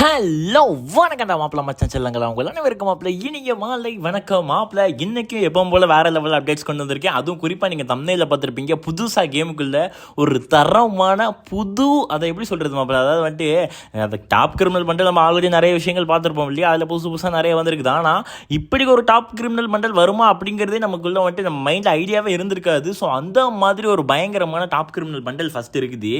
Hello வணக்கம்டா மாப்பிள்ள மச்சான் செல்லங்களா. உங்கள் அனைவருக்கும் மாப்பிள்ள இனிய மாலை வணக்கம். மாப்பிள்ள இன்றைக்கும் எப்பவும் போல் வேறு லெவல் அப்டேட்ஸ் கொண்டு வந்திருக்கேன். அதுவும் குறிப்பாக நீங்கள் தமிழில் பார்த்துருப்பீங்க. புதுசாக கேமுக்குள்ள ஒரு தரமான புது அதை எப்படி சொல்கிறது மாப்பிள்ள? அதாவது வந்துட்டு அந்த டாப் கிரிமினல் மண்டல் நம்ம ஆல்ரெடி நிறைய விஷயங்கள் பார்த்துருப்போம் இல்லையா? அதில் புதுசு புதுசாக நிறைய வந்திருக்குது. ஆனால் இப்படி ஒரு டாப் கிரிமினல் மண்டல் வருமா அப்படிங்கிறதே நமக்குள்ள வந்துட்டு நம்ம மைண்டில் ஐடியாவே இருந்திருக்காது. ஸோ அந்த மாதிரி ஒரு பயங்கரமான டாப் கிரிமினல் மண்டல் ஃபஸ்ட் இருக்குது.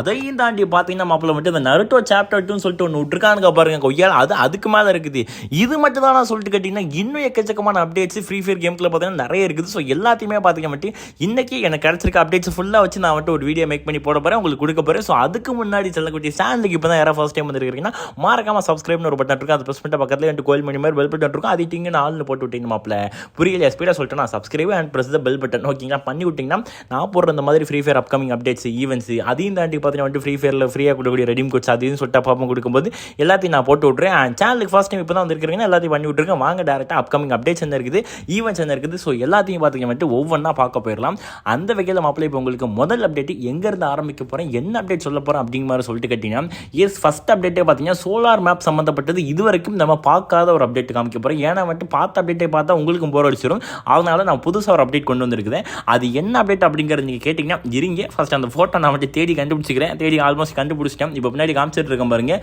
அதையும் தாண்டி பார்த்தீங்கன்னா மாப்பிள்ள வந்துட்டு இந்த நருட்டோ சாப்டர் டூன்னு சொல்லிட்டு ஒன்று இருக்கானுங்க பாருங்க கொய்யால் அது அதுக்கு மேலே இருக்குது. இது மட்டும் தான் நான் சொல்லிட்டு கேட்டிங்கன்னா இன்னும் எக்கச்சக்கமான அப்டேட்ஸ் ஃப்ரீ ஃபயர் கேம்குள்ள பார்த்தீங்கன்னா நிறைய இருக்குது. ஸோ எல்லாத்தையுமே பார்த்துக்க மட்டும் இன்னைக்கு எனக்கு கிடச்சிருக்க அப்டேட்ஸ் ஃபுல்லாக வச்சு நான் வந்துட்டு ஒரு வீடியோ மேக் பண்ணி போட போகிறேன் உங்களுக்கு கொடுக்க போகிறேன் ஸோ அதுக்கு முன்னாடி செல்லக்கூடிய சேனலுக்கு இப்போ தான் யாராவது ஃபர்ஸ்ட் டைம் வந்துருக்கீங்கன்னா மறக்காம சப்ஸ்கிரைப்னு ஒரு பட்டன் இருக்கும் அது ப்ரெஸ் பண்ணிட்டு பக்கத்தில் எனக்கு கோயில் மணி மாதிரி பெல் பட்டன் இருக்கும். அது டிங்கு நாலு போட்டு விட்டீங்க மாப்பிள்ள. புரியல ஸ்பீடாக சொல்லிட்டு நான் subscribe and press the bell button ஓகேங்களா பண்ணி விட்டிங்கன்னா நான் போடுற இந்த மாதிரி Free Fire upcoming updates events அதையும் தாண்டி பார்த்தீங்கன்னா வந்துட்டு ஃப்ரீ ஃபயரில் ஃப்ரீயாக கொடுக்கக்கூடிய ரெடிம் கோட்ஸ் அதையும் சொல்லிட்டு பாப்பம் கொடுக்கும்போது எல்லாத்தையும் நான் போட்டு விட்றேன் அண்ட் சேனலுக்கு ஃபர்ஸ்ட் டைம் இப்போ தான் வந்திருக்கீங்கன்னா எல்லாத்தையும் பண்ணி விட்ருக்கேன் வாங்க டேரெக்டாக அப்கமிங் அப்டேட்ஸ் என்ன இருக்குது. ஈவெண்ட்ஸ் என்ன இருக்குது. ஸோ எல்லாத்தையும் பார்த்தீங்க வந்துட்டு ஒவ்வொன்றா பார்க்க போயிடலாம். அந்த வகையில் மாப்பிள்ளை இப்போ உங்களுக்கு முதல் அப்டேட் எங்கேருந்து ஆரம்பிக்க போகிறேன் என்ன அப்டேட் சொல்ல போகிறேன் அப்படிங்கிற மாதிரி சொல்லிட்டு கேட்டிங்கன்னா எஸ் ஃபஸ்ட் அப்டேட்டே பார்த்தீங்கன்னா சோலார் மேப் சம்மந்தப்பட்டது இது வரைக்கும் நம்ம பார்க்காத ஒரு அப்டேட் காமிக்க போகிறோம் ஏன்னா வந்துட்டு பார்த்த அப்டேட்டை பார்த்தா உங்களுக்கும் போர் அடிச்சிடும் அதனால நான் புதுசாக ஒரு அப்டேட் கொண்டு வந்திருக்கிறேன். அது என்ன அப்டேட் அப்படிங்கிறது நீங்கள் கேட்டிங்கன்னா இருங்க. ஃபஸ்ட் அந்த ஃபோட்டோ நான் மட்டும் தேடி கண்டுபிடிச்சிக்கிறேன். தேடி ஆல்மோஸ்ட் கண்டுபிடிச்சிட்டேன். இப்போ பின்னாடி காமிச்சிட்டு இருக்கேன் பாருங்க.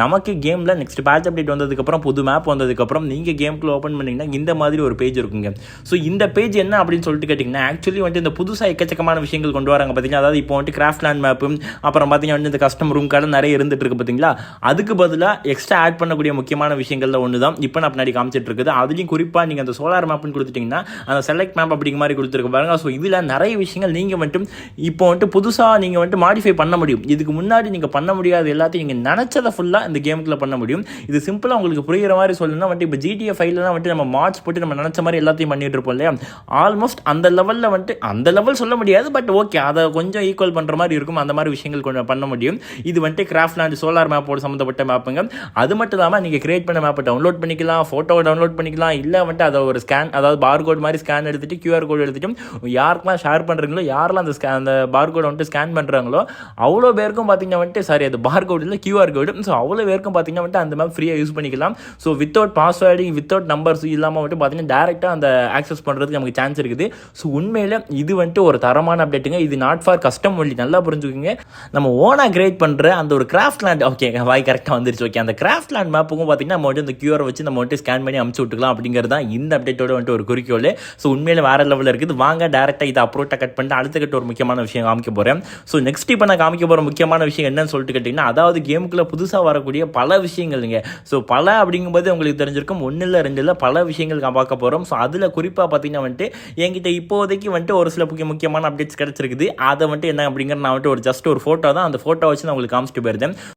நமக்கு கேமில் நெக்ஸ்ட் பேட்ச் அப்டேட் வந்ததுக்கப்புறம் புது மேப் வந்ததுக்கப்புறம் நீங்கள் கேம்க்குள்ள ஓப்பன் பண்ணிங்கன்னா இந்த மாதிரி ஒரு பேஜ் இருக்குங்க. ஸோ இந்த பேஜ் என்ன அப்படின்னு சொல்லிட்டு கேட்டிங்கன்னா ஆக்சுவலி வந்துட்டு இந்த புதுசாக எக்கச்சக்கமான விஷயங்கள் கொண்டு வராங்க பார்த்தீங்கன்னா அதாவது இப்போ வந்துட்டு கிராஃப்ட் லேண்ட் மேப்பு அப்புறம் பார்த்தீங்கன்னா வந்து இந்த கஸ்டம் ரூம் கடை நிறைய இருந்துட்டு இருக்கு பார்த்தீங்களா அதுக்கு பதிலாக எக்ஸ்ட்ரா ஆட் பண்ணக்கூடிய முக்கியமான விஷயங்கள்ல ஒன்று தான் இப்போ நான் பின்னாடி காமிச்சிட்டு இருக்குது. அதுலேயும் குறிப்பாக நீங்கள் அந்த சோலார் மேப்னு கொடுத்துட்டிங்கன்னா அந்த செலக்ட் மேப் அப்படிங்கிற மாதிரி கொடுத்துருக்கு பாருங்க. ஸோ இதில் நிறைய விஷயங்கள் நீங்கள் மட்டும் இப்போ வந்துட்டு புதுசாக நீங்கள் வந்துட்டு மாடிஃபை பண்ண முடியும். இதுக்கு முன்னாடி நீங்கள் பண்ண முடியாத எல்லாத்தையும் நீங்கள் நினச்சதை ஃபுல்லாக இந்த கேமுக்குள்ள பண்ண முடியும். இது சிம்பிளாக உங்களுக்கு புரியுற மாதிரி சொல்லணும்னா வந்துட்டு இப்போ ஜிடிஏ ஃபைவ்லாம் வந்துட்டு நம்ம மார்ச் போட்டு நம்ம நினச்ச மாதிரி எல்லாத்தையும் பண்ணிட்டு இருப்போம் இல்லையா? ஆல்மோஸ்ட் அந்த லெவலில் வந்துட்டு அந்த லெவல் சொல்ல முடியாது பட் ஓகே அதை கொஞ்சம் ஈக்குவல் பண்ணுற மாதிரி இருக்கும். அந்த மாதிரி விஷயங்கள் கொஞ்சம் பண்ண முடியும். இது வந்துட்டு கிராஃப்ட் லேண்ட் சோலார் மேப்போட சம்மந்தப்பட்ட மேப்புங்க அது மட்டும் இல்லாமல் நீங்கள் கிரியேட் பண்ண மேப்பை டவுன்லோட் பண்ணிக்கலாம் ஃபோட்டோவை டவுன்லோட் பண்ணிக்கலாம். இல்லை வந்துட்டு அதை ஒரு ஸ்கேன் அதாவது பார் கோட் மாதிரி ஸ்கேன் எடுத்துட்டு கியூஆர் கோட் எடுத்துட்டு யாருக்கெல்லாம் ஷேர் பண்ணுறீங்களோ யாரெல்லாம் அந்த ஸ்கே அந்த பார் கோடை வந்துட்டு ஸ்கேன் பண்ணுறாங்களோ அவ்வளோ பேருக்கும் பார்த்தீங்கன்னா வந்துட்டு சாரி அது பார் கோட் இல்லை கியூஆர் கோடு ஸோ அவ்வளோ பேருக்கும் பார்த்தீங்கன்னா வந்துட்டு அந்த மேப் ஃப்ரீயாக யூஸ் பண்ணிக்கலாம். So without password without numbers இல்லாமல் வந்துட்டு பார்த்தீங்கன்னா டேரெக்டாக அந்த ஆக்சஸ் பண்ணுறதுக்கு நமக்கு சான்ஸ் இருக்குது. ஸோ உண்மையில் இது வந்துட்டு ஒரு தரமான அப்டேட்டுங்க இது நாட் ஃபார் கஸ்டம் ஒன்லி நல்லா புரிஞ்சுக்கோங்க. நம்ம ஓனாக கிரியேட் பண்ணுற அந்த ஒரு கிராஃப்ட் லேண்ட் ஓகே வாய் கரெக்டாக வந்துருச்சு ஓகே அந்த கிராஃப்ட் லேண்ட் மேப்புக்கும் பார்த்தீங்கன்னா நம்ம வந்துட்டு அந்த கியூஆர் வச்சு நம்ம வந்துட்டு ஸ்கேன் பண்ணி அமுச்சு விட்டுக்கலாம் அப்படிங்கிறது தான் இந்த அப்டேட்டோட வந்துட்டு ஒரு குறிக்கோள். ஸோ உண்மையில் வேறு லெவலில் இருக்குது. வாங்க டேரெக்டாக இதை அப்ரோட்டாக கட் பண்ணிட்டு அடுத்த கட்ட ஒரு முக்கியமான விஷயம் காமிக்க போகிறேன் ஸோ நெக்ஸ்ட் இப்போ நான் காமிக்க போகிற முக்கியமான விஷயம் என்னன்னு சொல்லிட்டு கேட்டிங்கன்னா அதாவது கேமுக்குள்ளே புதுசாக வரக்கூடிய பல விஷயங்கள்ங்க. ஸோ பல அப்படிங்கும்போது உங்களுக்கு தெரிஞ்சிருக்கும். ஒன்றில் இல்லை ரெண்டு இல்லை பல விஷயங்கள் நான் பார்க்க போகிறோம் ஸோ அதில் குறிப்பாக பார்த்தீங்கன்னா வந்துட்டு என்கிட்ட இப்போதைக்கு வந்துட்டு ஒரு சில முக்கிய முக்கியமான அப்டேட்ஸ் கிடச்சிருக்குது. அதை வந்துட்டு என்ன அப்படிங்கிற நான் வந்துட்டு ஒரு ஜஸ்ட் ஒரு ஃபோட்டோ தான். அந்த ஃபோட்டோ வச்சு நான் உங்களுக்கு காமிச்சிட்டு போயிருந்தேன்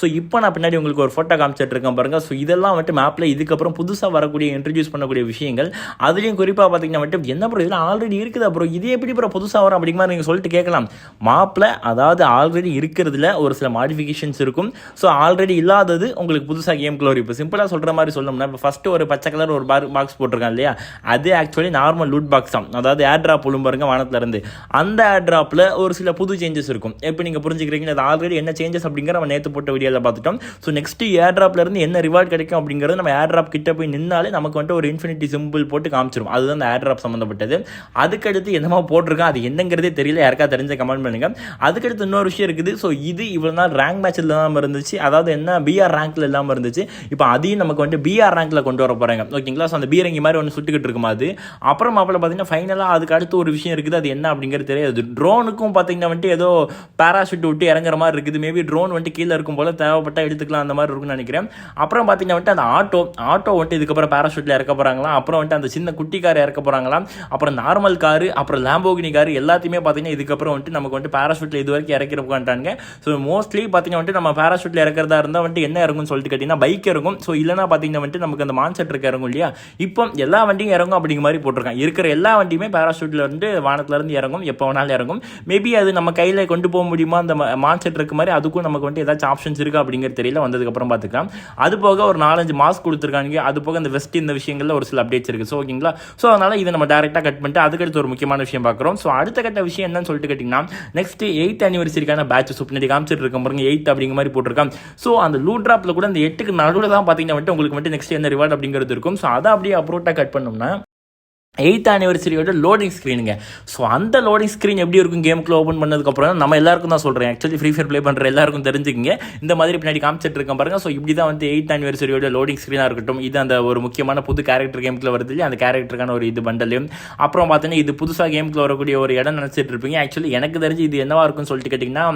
ஸோ இப்போ நான் பின்னாடி உங்களுக்கு ஒரு ஃபோட்டோ காமிச்சிட்டு இருக்கேன் ஸோ இதெல்லாம் வந்துட்டு மேப்பில் இதுக்கப்புறம் புதுசாக வரக்கூடிய இன்ட்ரடியூஸ் பண்ணக்கூடிய விஷயங்கள். அதுலேயும் குறிப்பாக பார்த்தீங்கன்னா வந்துட்டு என்ன ப்ரோ இதில் ஆல்ரெடி இருக்குது அப்புறம் இது எப்படி ப்ரோ புதுசாக வரும் அப்படிங்கிற மாதிரி நீங்கள் சொல்லிட்டு கேட்கலாம். மாப்பில் அதாவது ஆல்ரெடி இருக்கிறதுல ஒரு சில மாடிஃபிகேஷன்ஸ் இருக்கும். ஸோ ஆல்ரெடி இல்லாதது உங்களுக்கு புதுசாக கேம்குள்ள வரும். இப்போ சிம்பிளாக சொல்கிற மாதிரி சொல்லணும்னா இப்போ ஃபஸ்ட்டு ஒரு பச்சை கலர் ஒரு பாக்ஸ் போட்டிருக்கான் இல்லையா? அது ஆக்சுவலி நார்மல் லூட் பாக்ஸ் தான். அதாவது ஏர் ட்ராப் விழும் பாருங்க வானத்துலேருந்து அந்த ஏர் ட்ராப்பில் ஒரு சில புது சேஞ்சஸ் இருக்கும். இப்போ நீங்கள் புரிஞ்சுக்கிறீங்க அது ஆல்ரெடி என்ன சேஞ்சஸ் அப்படிங்கிற நம்ம நேற்று போட்ட வீடியோவில் பார்த்துட்டோம். ஸோ நெக்ஸ்ட் ஏர் ட்ராப்லேருந்து என்ன ரிவார்ட் கிடைக்கும் அப்படிங்கிறது நம்ம ஏர் ட்ராப் கிட்ட போய் நின்னாலே நமக்கு வந்துட்டு ஒரு இன்ஃபினிட்டி சிம்பிள் போட்டு காமிச்சிரும். அதுதான் அந்த ஏர் ட்ராப் சம்மந்தப்பட்டது அதுக்கடுத்து என்னமா போட்டிருக்கோம் அது என்னங்கிறதே தெரியல. யாருக்கா தெரிஞ்ச கமெண்ட் பண்ணுங்க. அதுக்கடுத்து இன்னொரு விஷயம் இருக்குது. ஸோ இது இவ்வளோ நாள் ரேங்க் மேட்ச் இல்லாமல் இருந்துச்சு. அதாவது என்ன? பிஆர் ரேங்க்ல இல்லாமல் இருந்துச்சு. இப்போ அதையும் நமக்கு வந்துட்டு பிஆர் ரேங்க்ல கொண்டு வர போகிறாங்க ஓகேங்களா? ஸோ அந்த பீரங்கி மாதிரி ஒன்று சுட்டுக்கிட்டு இருக்கும் அது? அப்புறம் மாப்பிள்ள பார்த்தீங்கன்னா ஃபைனலாக அதுக்கு அடுத்து ஒரு விஷயம் இருக்குது. அது என்ன அப்படிங்கிறது தெரியாது. ட்ரோனுக்கும் பார்த்தீங்கன்னா வந்துட்டு ஏதோ பேராஷூட் விட்டு இறங்குற மாதிரி இருக்குது. மேபி ட்ரோன் வந்துட்டு கீழே இருக்கும் போல தேவைப்பட்டால் எடுத்துக்கலாம் அந்த மாதிரி இருக்கும்னு நினைக்கிறேன். அப்புறம் பார்த்தீங்கன்னா வந்துட்டு அந்த ஆட்டோ ஆட்டோ வந்துட்டு இதுக்கப்புறம் பேராஷூட்டில் இறக்க போகிறாங்களாம் அப்புறம் வந்துட்டு அந்த சின்ன குட்டி கார் இறக்க போகிறாங்களாம் அப்புறம் நார்மல் காரு அப்புறம் லேம்போகினி கார் எல்லாத்தையுமே பார்த்தீங்கன்னா இதுக்கப்புறம் வந்துட்டு நமக்கு வந்துட்டு பேராஷூட்டில் இது வரைக்கும் இறக்கிறப்பான்ட்டாங்க ஸோ மோஸ்ட்லி பார்த்தீங்கன்னா வந்துட்டு நம்ம பேராஷூட்டில் இறக்கிறதா இருந்தால் வந்துட்டு என்ன இறங்கும்னு சொல்லிட்டு கேட்டிங்கன்னா பைக் இறங்கும். ஸோ இல்லைனா பார்த்தீங்கன்னா வந்துட்டு நமக்கு அந்த மான்செட் இருக்க இறங்கும் இல்லையா? இப்போ எல்லா வண்டியும் இறங்கும் அப்படிங்கிற மாதிரி போட்டிருக்காங்க. இருக்கிற எல்லா வண்டியுமே பேராஷூட்டில் இருந்து வானத்துலேருந்து இறங்கும். எப்போ வேணாலும் இறங்கும். மேபி அது நம்ம கையில் கொண்டு போக முடியுமா? அந்த மான்செட் இருக்க மாதிரி அதுக்கும் நமக்கு வந்துட்டு ஏதாச்சும் ஆப்ஷன்ஸ் ஸ்கின்ஸ் இருக்கா அப்படிங்கிறது தெரியல வந்ததுக்கப்புறம் பார்த்துக்கலாம் அது போக ஒரு நாலஞ்சு மாஸ்க் கொடுத்துருக்காங்க. அது போக இந்த வெஸ்ட் இந்த விஷயங்களில் ஒரு சில அப்டேட்ஸ் இருக்குது ஸோ ஓகேங்களா? ஸோ அதனால் இதை நம்ம டேரெக்டாக கட் பண்ணிட்டு அதுக்கடுத்து ஒரு முக்கியமான விஷயம் பார்க்குறோம் ஸோ அடுத்த கட்ட விஷயம் என்னன்னு சொல்லிட்டு கேட்டிங்கன்னா நெக்ஸ்ட் எயித் அனிவர்சரிக்கான பேட்ச் சுப்னடி காமிச்சிட்டு இருக்க பாருங்க. எயிட் அப்படிங்கிற மாதிரி போட்டிருக்கான் ஸோ அந்த லூ ட்ராப்பில் கூட அந்த எட்டுக்கு நடுவில் தான் பார்த்தீங்கன்னா வந்துட்டு உங்களுக்கு மட்டும் நெக்ஸ்ட் என்ன ரிவார்ட் அப்படிங்கிறது இருக்கும். ஸோ அதை அப்படியே அப்ரோட்டாக கட் பண்ணோம்னா எயித் ஆனிவர்சரியோட லோடிங் ஸ்க்ரீனுங்க ஸோ அந்த லோடிங் ஸ்க்ரீன் எப்படி இருக்கும் கேமுக்குள்ள ஓப்பன் பண்ணதுக்கப்புறம் நம்ம எல்லாருக்கும் தான் சொல்கிறேன் ஆக்சுவலி ஃப்ரீ ஃபயர் ப்ளே பண்ணுற எல்லாருக்கும் தெரிஞ்சுக்கிங்க. இந்த மாதிரி பின்னாடி காமிச்சிட்டு இருக்கேன் பாருங்க. ஸோ இப்படி தான் வந்து எயித் ஆனிவர்சரியோட லோடிங் ஸ்க்ரீனாக இருக்கட்டும். இது அந்த ஒரு முக்கியமான புது கேரக்டர் கேமுக்குள்ள வருது இல்லையா? அந்த கேரக்டருக்கான ஒரு இது பண்டலையும் அப்புறம் பார்த்தீங்கன்னா இது புதுசாக கேமுக்குள்ள வரக்கூடிய ஒரு இடம் நினச்சிட்டு இருப்பீங்க. ஆக்சுவலி எனக்கு தெரிஞ்சு இது என்னவா இருக்கும்னு சொல்லிட்டு கேட்டிங்கன்னா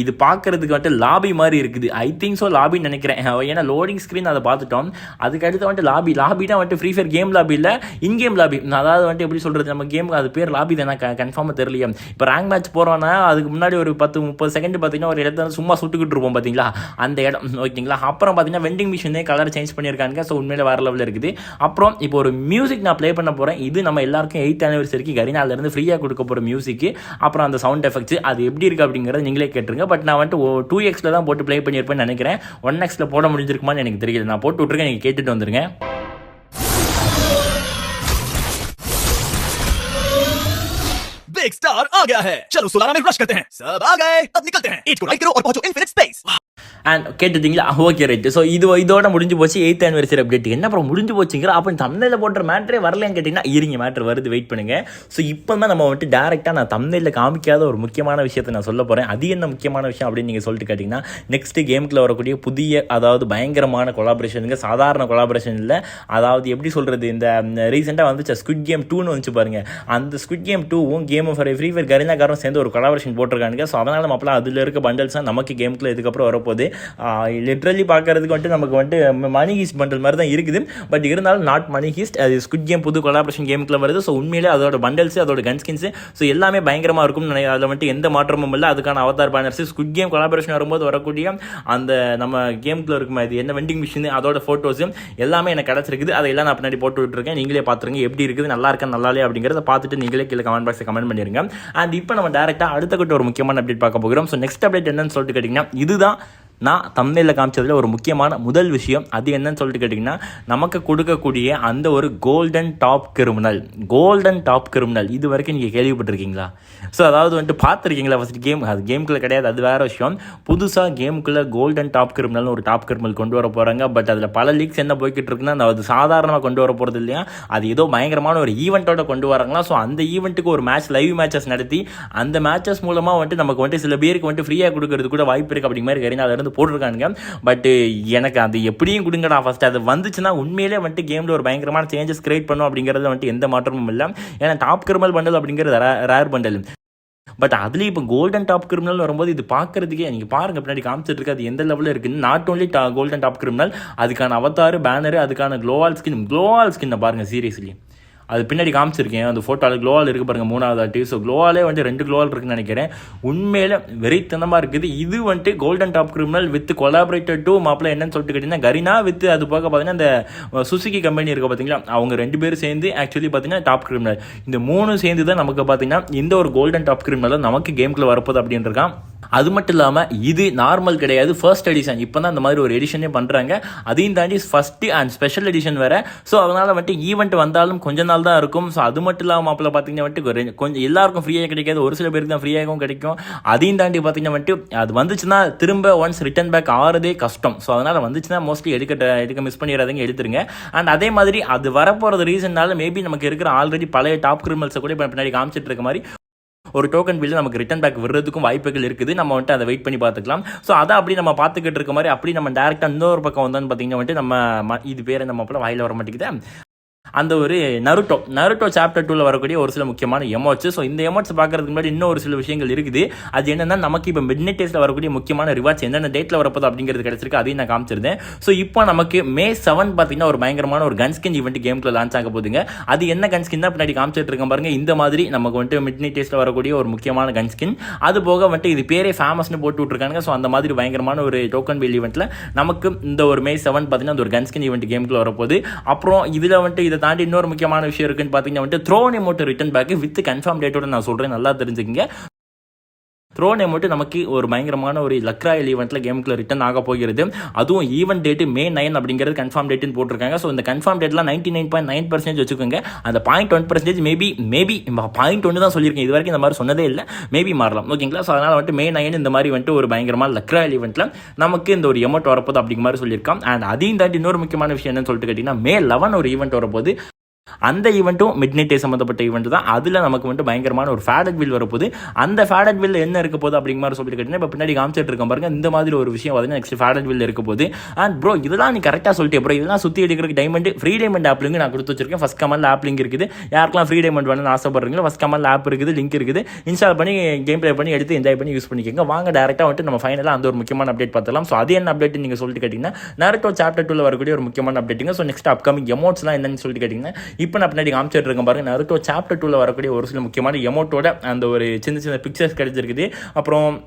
இது பார்க்கறதுக்கு வந்துட்டு லாபி மாதிரி இருக்குது. ஐ திங்க் ஸோ லாபின்னு நினைக்கிறேன். ஏன்னா லோடிங் ஸ்க்ரீன் அதை பார்த்துட்டோம். அதுக்கு அடுத்து வந்துட்டு லாபி லாபினா வந்துட்டு ஃப்ரீ ஃபயர் கேம் லாபி இல்லை. இன் கேம் லாபி அதாவது வந்துட்டு எப்படி சொல்கிறது நம்ம கேம் அது பேர் லாபி தானே கன்ஃபார்மாக தெரியலையே. இப்போ ரேங்க் மேட்ச் போகிறோன்னா அதுக்கு முன்னாடி ஒரு பத்து முப்பது செகண்ட் பார்த்தீங்கன்னா ஒரு இடத்துல சும்மா சுட்டுக்கிட்டு இருப்போம் பார்த்தீங்களா அந்த இடம் ஓகேங்களா? அப்புறம் பார்த்தீங்கன்னா வெண்டிங் மிஷினே கலர் சேஞ்ச் பண்ணியிருக்காங்க. ஸோ உண்மையில வேறு லெவலில் இருக்குது. அப்புறம் இப்போ ஒரு மியூசிக் நான் ப்ளே பண்ண போகிறேன் இது நம்ம எல்லாருக்கும் எயித் ஆனிவர்சரிக்கு கரினாலேருந்து ஃப்ரீயாக கொடுக்க போகிற மியூசிக்கு அப்புறம் அந்த சவுண்ட் எஃபெக்ட்ஸ் அது எப்படி இருக்குது அப்படிங்கிறத நீங்களே கேட்டுருங்க. பட் நான் வந்துட்டு டூ எக்ஸில் தான் போட்டு ப்ளே பண்ணியிருப்பேன்னு நினைக்கிறேன். ஒன் எக்ஸில் போட முடிஞ்சிருக்குமான்னு எனக்கு தெரியல. நான் போட்டு விட்ருக்கேன் நீங்கள் கேட்டுட்டு வந்துருங்க. बिग स्टार आ गया है। चलो सोलारा में रश करते हैं। सब आ गए। अब निकलते हैं। एट को राइट करो और पहुंचो इन्फिनिट स्पेस அண்ட் கேட்டுட்டீங்களா? ஓகே ரைட்டு ஸோ இது இதோட முடிஞ்சு போச்சு. எயித் ஆனிவர்சரி அப்டேட் என்ன அப்புறம் முடிஞ்சு போச்சுங்கிற? அப்போ தமிழில் போட்ட மேட்ரே வரலன்னு கேட்டிங்கன்னா இருங்க மேட்ரு வருது வெயிட் பண்ணுங்கள் ஸோ இப்போ தான் நம்ம வந்துட்டு டேரெக்டாக நான் தமிழில் காமிக்காத ஒரு முக்கியமான விஷயத்தை நான் சொல்ல போகிறேன் அது என்ன முக்கியமான விஷயம் அப்படின்னு நீங்கள் சொல்லிட்டு கேட்டிங்கன்னா நெக்ஸ்ட் கேமுக்குள்ள வரக்கூடிய புதிய அதாவது பயங்கரமான கொலாபரேஷனுங்க சாதாரண கொலாபரேஷன் இல்லை. அதாவது எப்படி சொல்கிறது இந்த ரீசெண்டாக வந்துச்சு ஸ்குட் கேம் டூன்னு வந்துச்சு பாருங்க. அந்த ஸ்குட் கேம் டூவும் கேம் ஆஃப் ஃப்ரீ ஃபயர் கரினாக்காரும் சேர்ந்து ஒரு கொலாபரேஷன் போட்டிருக்கானுங்க. ஸோ அதனால் நம்ம அதில் இருக்க பண்டல்ஸ் தான் நமக்கு கேமுக்குள்ள இதுக்கப்புறம் வரப்போகுது. லிட்ரலி பார்க்கறதுக்கு வந்துட்டு நமக்கு வந்துட்டு மணி ஹீஸ்ட் பண்டல் மாதிரி தான் இருக்குது. பட் இருந்தாலும் நாட் மணி ஹீஸ்ட் அது ஸ்குட் கேம் புது கொலாபரேஷன் கேமுக்குள்ள வருது. ஸோ உண்மையிலே அதோட பண்டல்ஸ் அதோட கன் ஸ்கின்ஸு ஸோ எல்லாமே பயங்கரமாக இருக்கும் அதில் வந்துட்டு எந்த மாற்றமும் இல்லை. அதுக்கான avatar banners Squid Game collaboration வரும்போது வரக்கூடிய அந்த நம்ம கேமுக்குள்ள இருக்கும் அது என்ன வெண்டிங் மிஷின் அதோட ஃபோட்டோஸும் எல்லாமே எனக்கு கிடச்சிருக்குது. அதெல்லாம் நான் பின்னாடி போட்டு விட்டுருக்கேன். நீங்களே பார்த்துருங்க எப்படி இருக்குது நல்லா இருக்கா நல்லா இல்லையா அப்படிங்கிறத பார்த்துட்டு நீங்களே கீழே கமெண்ட் பாக்ஸில் கமெண்ட் பண்ணிருங்க. அண்ட் இப்போ நம்ம டேரெக்டாக அடுத்த கிட்ட ஒரு முக்கியமான அப்டேட் பார்க்க போகிறோம். ஸோ நெக்ஸ்ட் அப்டேட் என்னன்னு சொல்லிட்டு கேட்டிங்கன்னா இதுதான் நான் தமிழில் காமிச்சதில் ஒரு முக்கியமான முதல் விஷயம் அது என்னன்னு சொல்லிட்டு கேட்டிங்கன்னா நமக்கு கொடுக்கக்கூடிய அந்த ஒரு golden top criminal golden top criminal இது வரைக்கும் நீங்கள் கேள்விப்பட்டிருக்கீங்களா? ஸோ அதாவது வந்துட்டு பார்த்துருக்கீங்களா ஃபஸ்ட் கேம் அது கேமுக்குள்ளே கிடையாது அது வேறு விஷயம். புதுசாக கேமுக்குள்ளே கோல்டன் டாப் கிரிமினல்னு ஒரு டாப் கிரிமினல் கொண்டு வர போகிறாங்க பட் அதில் பல லீக்ஸ் என்ன போய்கிட்டு இருக்குன்னா அது சாதாரணமாக கொண்டு வர போகிறது இல்லையா? அது ஏதோ பயங்கரமான ஒரு ஈவெண்ட்டோட கொண்டு வராங்களா? ஸோ அந்த ஈவெண்ட்டுக்கு ஒரு மேட்ச் லைவ் மேட்சஸ் நடத்தி அந்த மேட்சஸ் மூலமாக வந்துட்டு நமக்கு வந்துட்டு சில பேருக்கு வந்துட்டு ஃப்ரீயாக கொடுக்கறது கூட வாய்ப்பு இருக்குது அப்படிங்கிற மாதிரி கரீனா வந்து போட்டிருக்கானுங்க. பட் எனக்கு அது எப்படியும் கொடுங்கடா. ஃபஸ்ட் அது வந்துச்சுன்னா உண்மையிலே வந்துட்டு கேமில் ஒரு பயங்கரமான சேஞ்சஸ் கிரியேட் பண்ணும் அப்படிங்கிறது வந்துட்டு எந்த மாற்றமும் இல்லை. ஏன்னா டாப் கிரிமல் பண்டல் அப்படிங்கிறது ரேர் பண்டல் பட் அதுலேயும் இப்போ கோல்டன் டாப் கிரிமினல் வரும்போது இது பார்க்கறதுக்கே நீங்கள் பாருங்க பின்னாடி காமிச்சிட்டு இருக்கு அது எந்த லெவலில் இருக்குன்னு. நாட் ஓன்லி டா கோல்டன் டாப் கிரிமினல் அதுக்கான அவத்தாறு பேனரு அதுக்கான க்ளோவால் ஸ்கின் க்ளோவால் ஸ்கின்னை பாருங்க சீரியஸ்லி அது பின்னாடி காமிச்சிருக்கேன். அந்த ஃபோட்டோவில் க்ளோவால் இருக்குது பாருங்கள் மூணாவது ஆட்டி. ஸோ க்ளோவாலே வந்துட்டு ரெண்டு க்ளோவால் இருக்குன்னு நினைக்கிறேன். உண்மையில வெறித்தனமாக இருக்குது. இது வந்துட்டு golden top criminal with collaborated to மாப்பிள்ள என்னன்னு சொல்லிட்டு கேட்டிங்கன்னா கரினா வித் அது போக பார்த்தீங்கன்னா அந்த சுசுகி கம்பெனி இருக்க பார்த்தீங்களா அவங்க ரெண்டு பேரும் சேர்ந்து ஆக்சுவலி பார்த்தீங்கன்னா டாப் கிரிமினல் இந்த மூணு சேர்ந்து தான் நமக்கு பார்த்தீங்கன்னா இந்த ஒரு கோல்டன் டாப் கிரிமினல் நமக்கு கேம்குள்ள வரப்போகுது அப்படின்றான் அது மட்டும் இல்லாமல் இது நார்மல் கிடையாது. ஃபர்ஸ்ட் எடிஷன் இப்போ தான் அந்த மாதிரி ஒரு எடிஷனே பண்ணுறாங்க அதையும் தாண்டி ஃபஸ்ட்டு அண்ட் ஸ்பெஷல் எடிஷன் வேறு. ஸோ அதனால் வந்துட்டு ஈவெண்ட் வந்தாலும் கொஞ்ச நாள் தான் இருக்கும். ஸோ அது மட்டும் இல்லாமல் மாப்பிள்ள பார்த்தீங்கன்னா வந்துட்டு ஒரு கொஞ்சம் எல்லாருக்கும் ஃப்ரீயாக கிடைக்காது. ஒரு சில பேருக்கு தான் ஃப்ரீயாகவும் கிடைக்கும். அதையும் தாண்டி பார்த்தீங்கன்னா வந்துட்டு அது வந்துச்சுன்னா திரும்ப ஒன்ஸ் ரிட்டன் பேக் ஆகிறதே கஷ்டம். ஸோ அதனால் வந்துச்சுன்னா மோஸ்ட்லி எடுக்க எடுக்க மிஸ் பண்ணிடாதீங்க எடுத்துருங்க. அண்ட் அதே மாதிரி அது வரப்போகிறது ரீசன்னால மேபி நமக்கு இருக்கிற ஆல்ரெடி பழைய டாப் கிரிமினல்ஸை கூட இப்போ பின்னாடி காமிச்சிட்டு இருக்க மாதிரி ஒரு டோக்கன் பில்லு நமக்கு ரிட்டன் பேக் வர்றதுக்கும் வாய்ப்புகள் இருக்குது. நம்ம வந்துட்டு அதை வெயிட் பண்ணி பார்த்துக்கலாம். ஸோ அதை அப்படி நம்ம பார்த்துக்கிட்டு இருக்க மாதிரி அப்படி நம்ம டேரெக்டாக இன்னொரு பக்கம் வந்தோன்னு பார்த்தீங்கன்னா வந்துட்டு நம்ம ம- இது பேர் நம்ம அப்போ வாயில் வர மாட்டேங்குது? அந்த ஒரு நருட்டோ நருட்டோ சாப்டர் டூவில் வரக்கூடிய ஒரு சில முக்கியமான எமோட்ஸ் ஸோ இந்த எமோட்ஸ் பார்க்கறதுக்கு முன்னாடி இன்னும் ஒரு சில விஷயங்கள் இருக்குது. அது என்னன்னா நமக்கு இப்போ மிட் நைட் டேஸில் வரக்கூடிய முக்கியமான ரிவார்ட்ஸ் என்னென்ன டேட்டில் வரப்போது அப்படிங்கிறது கிடைச்சிருக்கு. அதையும் நான் காமிச்சிருந்தேன். ஸோ இப்போ நமக்கு மே செவன் பார்த்தீங்கன்னா ஒரு பயங்கரமான ஒரு கன்ஸ்கின் ஈவெண்ட் லான்ச் ஆக போதுங்க அது என்ன கன்ஸ்கின் தான் பின்னாடி காமிச்சிட்டு இருக்கேன் பாருங்க. இந்த மாதிரி நமக்கு வந்துட்டு மிட் நைட் டேஸில் வரக்கூடிய ஒரு முக்கியமான கன்ஸ்கின் அது போக வந்துட்டு இது பேரே ஃபேமஸ்னு போட்டு விட்ருக்காங்க ஸோ அந்த மாதிரி பயங்கரமான ஒரு டோக்கன் பில் ஈவெண்ட்டில் நமக்கு இந்த ஒரு மே செவன் பார்த்தீங்கன்னா அந்த ஒரு கன்ஸ்கின் ஈவெண்ட் கேமுக்குள்ள வரப்போகுது. அப்புறம் இதில் வந்துட்டு இதை தாண்டி இன்னொரு முக்கியமான விஷயம் இருக்குன்னு பார்த்தீங்கன்னா வந்துட்டு throw emote return back with confirm டேட்டோட நான் சொல்கிறேன் நல்லா தெரிஞ்சுக்கங்க. த்ரோனை மட்டும் நமக்கு ஒரு பயங்கரமான ஒரு லக்ராயல் ஈவெண்ட்டில் கேமுக்குள்ள ரிட்டன் ஆக போகிறது. அதுவும் ஈவெண்ட் டேட்டு மே நைன் அப்படிங்கிறது கன்ஃபார்ம் டேட்டுன்னு போட்டிருக்காங்க. ஸோ இந்த confirm டேட்லாம் ninety nine point nine percentage வச்சுக்கோங்க. அந்த point one percentage maybe maybe point ஒன்று தான் சொல்லியிருக்கேன். இது வரைக்கும் இந்த மாதிரி சொன்னதே இல்லை. மேபி மாறலாம். ஓகேங்களா ஸோ அதனால் வந்துட்டு மே நைன் இந்த மாதிரி வந்துட்டு ஒரு பயங்கரமான லக்ராயல் ஈவெண்ட்டில் நமக்கு இந்த ஒரு எமௌண்ட் வரப்போது அப்படிங்கிற மாதிரி சொல்லியிருக்கான். அண்ட் அதையும் தாண்டி இன்னொரு முக்கியமான விஷயம் என்னன்னு சொல்லிட்டு கேட்டிங்கன்னா மே லெவன் ஒரு ஈவெண்ட் வரப்போது அந்த ஈவெண்ட்டும் மிட் நைட் டே சம்மந்தப்பட்ட ஈவெண்ட் தான். அதில் நமக்கு வந்துட்டு பயங்கரமான ஒரு ஃபேடட் பில் வரப்போகுது. அந்த ஃபேடட் பில் என்ன இருக்க போகுது அப்படிங்கிற மாதிரி சொல்லிட்டு கேட்டீங்கன்னா இப்போ பின்னாடி காமிச்சிட்டு இருக்க பாருங்க இந்த மாதிரி ஒரு விஷயம் பார்த்தீங்கன்னா நெக்ஸ்ட் ஃபேடட் பில் இருக்க போகுது. அண்ட் ப்ரோ இதெல்லாம் நீ கரெக்டாக சொல்லிட்டு ப்ரோ இதெல்லாம் சுற்றி எடுக்கிறதுக்கு diamond free diamond app link நான் கொடுத்து வச்சிருக்கேன். ஃபஸ்ட் கமல் ஆப் லிங்க் இருக்குது. யாருக்கெல்லாம் ஃப்ரீ டைமண்ட் வேணும்னு ஆசைப்படுறீங்களோ ஃபஸ்ட் கமல் ஆப் இருக்குது லிங்க் இருக்குது. இன்ஸ்டால் பண்ணி கேம் ப்ளே பண்ணி எடுத்து என்ஜாய் பண்ணி யூஸ் பண்ணிக்கோங்க. வாங்க டேரெக்டாக வந்துட்டு நம்ம ஃபைனலாக அந்த ஒரு முக்கியமான அப்டேட் பார்த்தலாம் ஸோ அது என்ன அப்டேட் நீங்கள் சொல்லிட்டு கேட்டிங்கன்னா நேரட்டோ சாப்டர் டூவில் வரக்கூடிய ஒரு முக்கியமான அப்டேட்டுங்க ஸோ நெக்ஸ்ட் அப்கமிங் எமௌண்ட்ஸ்லாம் என்னன்னு சொல்லிட்டு கேட்டிங்கன்னா இப்போ நான் பின்னாடி காமிச்சிட்டு இருக்கேன் பாருங்க. நருட்டோ சாப்டர் டூவில் வரக்கூடிய ஒரு சில முக்கியமான எமோட்டோட அந்த ஒரு சின்ன சின்ன பிக்சர்ஸ் கிடைச்சிருக்குது. அப்புறம்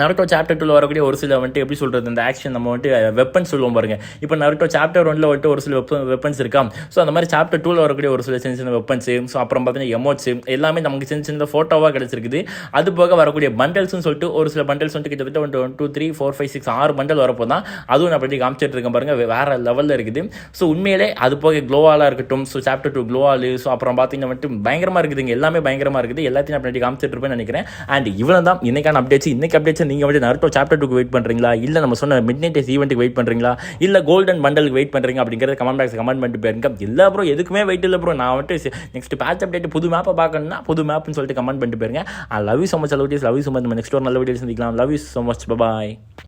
நருட்டோ சாப்டர் டூவில் வரக்கூடிய ஒரு சில வந்துட்டு எப்படி சொல்கிறது இந்த ஆக்ஷன் நம்ம வந்துட்டு வெப்பன்ஸ் சொல்லுவோம் பாருங்க. இப்போ நருட்டோ சாப்டர் ஒன்ல வந்துட்டு ஒரு சில வெப்ப வெப்பன்ஸ் இருக்கா? ஸோ அந்த மாதிரி சாப்டர் டூவில் வரக்கூடிய ஒரு சில சின்ன சின்ன வெப்பன்ஸு ஸோ அப்புறம் பார்த்தீங்கன்னா எமோட்ஸ் எல்லாமே நமக்கு சின்ன சின்ன ஃபோட்டோவாக கிடச்சிருக்குது. அது போக வரக்கூடிய பண்டல்ஸ்னு சொல்லிட்டு ஒரு சில பண்டல்ஸ் வந்துட்டு கிட்டத்தட்ட one one two three four five six ஆறு பண்டல் வரப்போ தான். அதுவும் நான் பற்றி காமிச்சிட்டு இருக்கேன் பாருங்க வேறு லெவலில் இருக்குது. ஸோ உண்மையிலே அது போக க்ளோவாலாக இருக்கட்டும் so chapter two global so அப்புறம் பார்த்தீங்கன்னா வந்துட்டு பயங்கரமாக இருக்குதுங்க. எல்லாமே பயங்கரமாக இருக்குது. எல்லாத்தையும் நான் பின்னாடி காமிச்சிட்டு இருப்பேன்னு நினைக்கிறேன். அண்ட் இவ்வளோ தான் இன்றைக்கான அப்டேட்ஸ் இன்றைக்கி அப்டேட்ஸ் நீங்கள் வந்து நருட்டோ சாப்டர் டூக்கு வெயிட் பண்ணுறீங்களா இல்லை நம்ம சொன்ன மிட் நைட் ஈவெண்ட்டுக்கு வெயிட் பண்ணுறீங்களா இல்லை கோல்டன் பண்டலுக்கு வெயிட் பண்ணுறீங்க அப்படிங்கிறத கமெண்ட் பாக்ஸ் கமெண்ட் பண்ணிட்டு போயிருங்க. இல்லை ப்ரோ எதுக்குமே வெயிட் இல்லை ப்ரோ நான் வந்துட்டு நெக்ஸ்ட் பேட்ச் அப்டேட் புது மேப்பை பார்க்கணும்னா புது மேப்னு சொல்லிட்டு கமெண்ட் பண்ணிட்டு போயிருங்க. Love you so much love you love you so much நம்ம நெக்ஸ்ட் ஒரு நல்ல வீடியோ சந்திக்கலாம். Love you so much bye